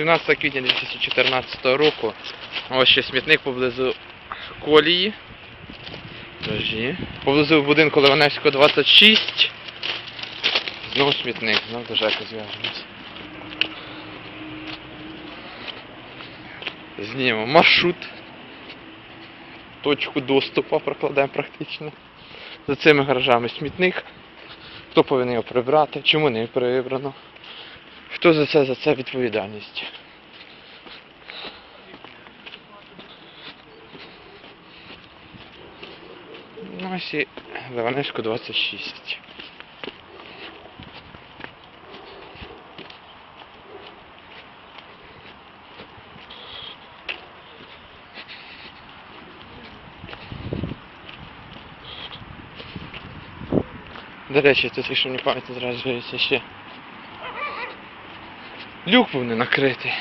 17 квітня 2014 року. Ось ще смітник поблизу колії. Дожі. Поблизу будинку Ливаневського 26. Знову смітник, знову до ЖЕКу зв'яжемось. Знімемо маршрут. Точку доступу прокладаємо практично. За цими гаражами смітник. Хто повинен його прибрати, чому не прибрано. Хто за це за це відповідальність? Ну, ось 26. До речі, тут, якщо мені пам'ять зраджується ще. Люк був не накритий.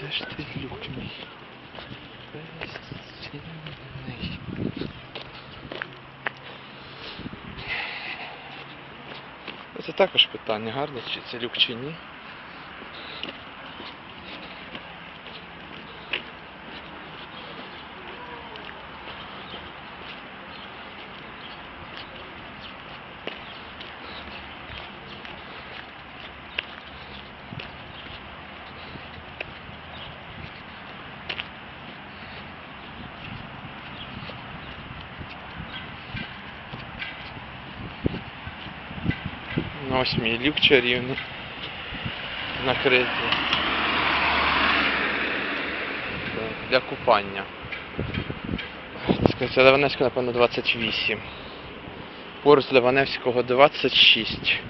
Де ж ти люк мій? Це також питання, гарно, чи це люк чи ні. Ось мій чарівний. Накритий. Для купання. Це Ливаневська, напевно, 28. Поруч Ливаневського 26.